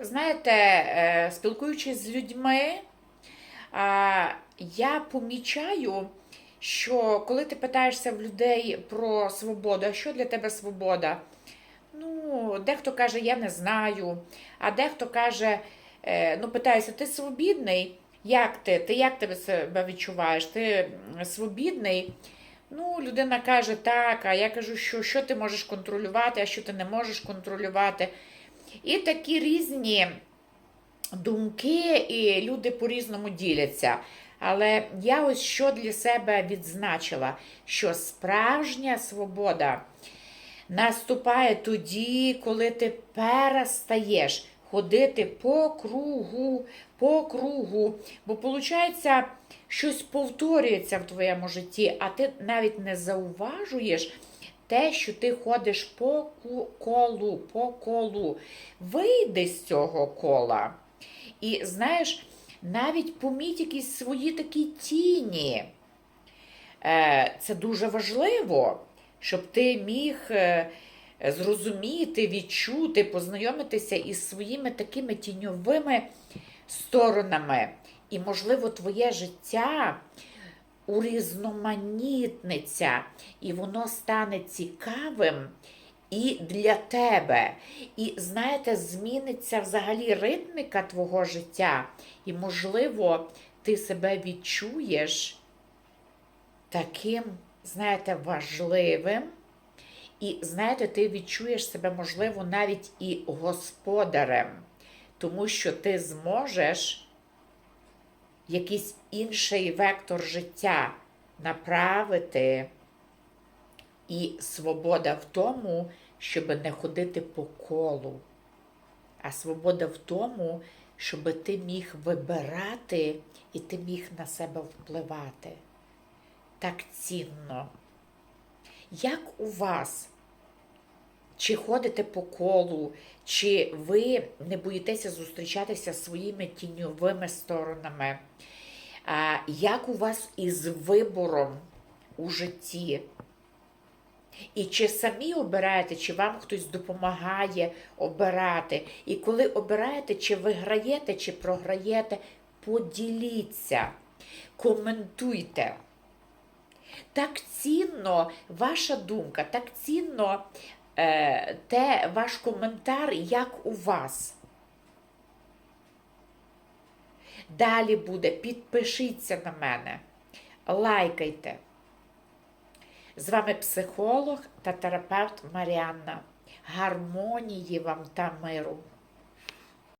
Знаєте, е, спілкуючись з людьми, я помічаю, що коли ти питаєшся в людей про свободу, а що для тебе свобода? Ну, дехто каже, я не знаю, а дехто каже, е, ну, питаюся, ти свобідний? Як ти? Ти як тебе себе відчуваєш? Ти свобідний? Ну, людина каже так, а я кажу, що, що ти можеш контролювати, а що ти не можеш контролювати. І такі різні думки, і люди по-різному діляться. Але я ось що для себе відзначила, що справжня свобода наступає тоді, коли ти перестаєш ходити по кругу, по кругу. Бо виходить, щось повторюється в твоєму житті, а ти навіть не зауважуєш те, що ти ходиш по колу, по колу. Вийди з цього кола. І знаєш, навіть поміть якісь свої такі тіні. Е, Це дуже важливо, щоб ти міг е, зрозуміти, відчути, познайомитися із своїми такими тіньовими сторонами. І, можливо, твоє життя урізноманітниться, і воно стане цікавим і для тебе. І знаєте, зміниться взагалі ритміка твого життя, і, можливо, ти себе відчуєш таким, знаєте, важливим. І знаєте, ти відчуєш себе, можливо, навіть і господарем, тому що ти зможеш якийсь інший вектор життя направити. І свобода в тому, щоб не ходити по колу. А свобода в тому, щоб ти міг вибирати і ти міг на себе впливати. Так цінно. Як у вас? Чи ходите по колу, чи ви не боїтеся зустрічатися своїми тіньовими сторонами? Як у вас із вибором у житті? І чи самі обираєте, чи вам хтось допомагає обирати? І коли обираєте, чи виграєте, чи програєте, поділіться, коментуйте. Так цінно ваша думка, так цінно те, ваш коментар, як у вас. Далі буде, підпишіться на мене, лайкайте. З вами психолог та терапевт Маріанна. Гармонії вам та миру!